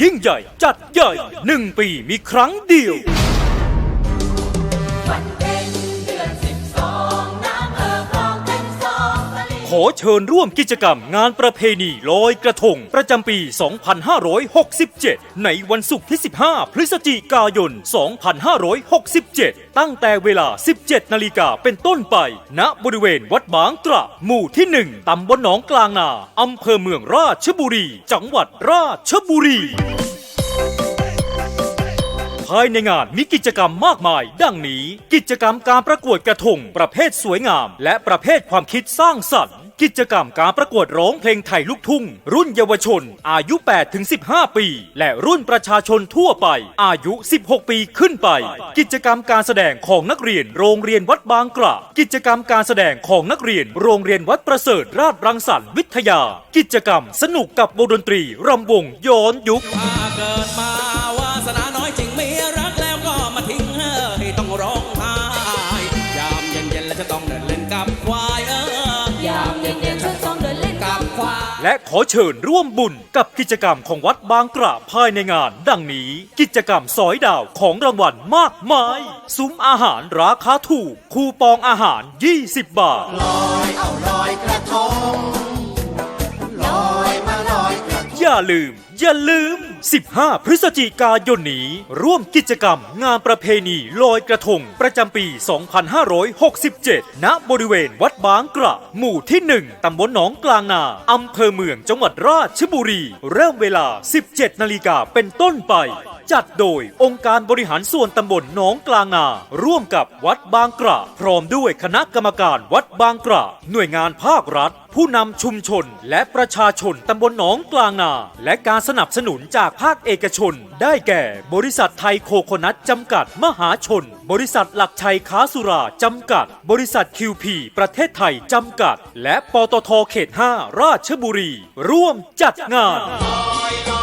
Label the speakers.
Speaker 1: ยิ่งใหญ่จัดใหญ่หนึ่งปีมีครั้งเดียว ขอเชิญร่วมกิจกรรมงานประเพณีลอยกระทง ประจำปี 2567 ในวันศุกร์ที่ 15 พฤศจิกายน 2567 ตั้งแต่เวลา 17 นาฬิกาเป็นต้นไป ณ บริเวณวัดบางตระหมู่ที่ 1 ตำบลหนองกลางนา อำเภอเมืองราชบุรี จังหวัดราชบุรีายในงานมีกิจกรรมมากมาย ดังนี้ กิจกรรมการประกวดกระทง ประเภทสวยงาม และประเภทความคิดสร้างสรรค์ กิจกรรมการประกวดร้องเพลงไทยลูกทุ่ง รุ่นเยาวชน อายุ 8-15 ปี และรุ่นประชาชนทั่วไป อายุ 16 ปีขึ้นไป กิจกรรมการแสดงของนักเรียนโรงเรียนวัดบางกระกิจกรรมการแสดงของนักเรียนโรงเรียนวัดประเสริฐราชรังสรรค์วิทยา กิจกรรมสนุกกับวงดนตรีรำวงย้อนยุค
Speaker 2: เกิดมา แล้วจะต้องเดินเล่นกับควายเออยา
Speaker 3: มเย็นๆฉันต้องเดินเล่น
Speaker 2: กับควาย
Speaker 1: และขอเชิญร่วมบุญกับกิจกรรมของวัดบางกระภายในงาน ดังนี้ กิจกรรมสอยดาวของรางวัลมากมาย ซุ้มอาหารราคาถูก คูปองอาหาร 20 บาท
Speaker 4: ลอยเอาลอยกระทงลอยมาลอยกระทง
Speaker 1: อย่าลืม อย่าลืม 15 พฤศจิกายนนี้ ร่วมกิจกรรมงานประเพณีลอยกระทง ประจำปี 2567 ณ บริเวณวัดบางกระ หมู่ที่ 1 ตำบลหนองกลางนา อำเภอเมืองจังหวัดราชบุรี เริ่มเวลา 17 นาฬิกาเป็นต้นไป จัดโดยองค์การบริหารส่วนตำบลหนองกลางนา ร่วมกับวัดบางกระ พร้อมด้วยคณะกรรมการวัดบางกระ หน่วยงานภาครัฐ ผู้นำชุมชน และประชาชนตำบลหนองกลางนา และการสนับสนุนจากภาคเอกชน ได้แก่ บริษัทไทยโคโคนัทจำกัดมหาชน บริษัทหลักชัยค้าสุราจำกัด บริษัท QP ประเทศไทยจำกัด และปตทเขต 5 ราชบุรี ร่วมจัดงาน
Speaker 2: มา